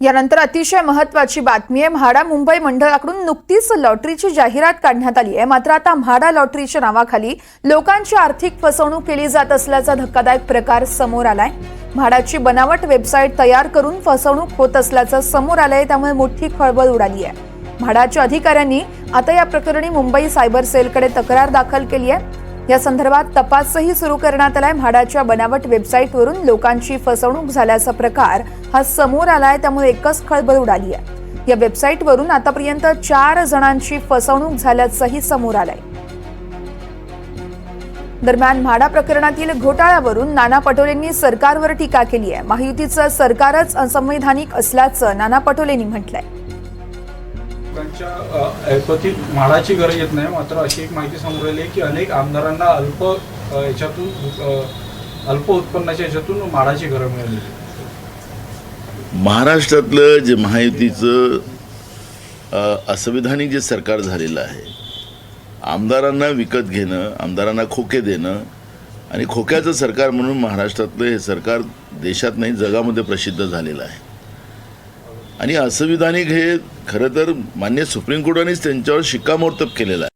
यानंतर अतिशय महत्वाची बातमी आहे. म्हाडा मुंबई मंडळाकडून नुकतीच लॉटरीची जाहिरात काढण्यात आली आहे. मात्र आता म्हाडा लॉटरीच्या नावाखाली लोकांची आर्थिक फसवणूक केली जात असल्याचा धक्कादायक प्रकार समोर आलाय. म्हाडाची बनावट वेबसाईट तयार करून फसवणूक होत असल्याचं समोर आलंय त्यामुळे मोठी खळबळ उडाली आहे. म्हाडाच्या अधिकाऱ्यांनी आता या प्रकरणी मुंबई सायबर सेलकडे तक्रार दाखल केली आहे. या संदर्भात तपासही सुरू करण्यात आलाय. म्हाडाच्या बनावट वेबसाईटवरून लोकांची फसवणूक झाल्याचा प्रकार हा समोर आलाय त्यामुळे एकच खळबळ उडाली आहे. या वेबसाईटवरून आतापर्यंत चार जणांची फसवणूक झाल्याचंही समोर आलंय. दरम्यान म्हाडा प्रकरणातील घोटाळ्यावरून नाना पटोलेंनी सरकारवर टीका केली आहे. महायुतीचं सरकारच असंवैधानिक असल्याचं नाना पटोलेंनी म्हटलंय. लोकांच्या ऐपतीत गरज येत नाही. मात्र अशी एक माहिती समोर आली आहे की अनेक आमदारांना अल्प याच्यातून अल्प उत्पन्नाच्या याच्यातून माळाची गरज मिळाली. महाराष्ट्रातलं जे महायुतीचं असंविधानिक जे सरकार झालेलं आहे आमदारांना विकत घेणं आमदारांना खोके देणं आणि खोक्याचं सरकार म्हणून महाराष्ट्रातलं हे सरकार देशात नाही जगामध्ये प्रसिद्ध झालेलं आहे. आणि असंविधानिक हे खरं तर मान्य सुप्रीम कोर्टानेच त्यांच्यावर शिक्कामोर्तब केलेलं आहे.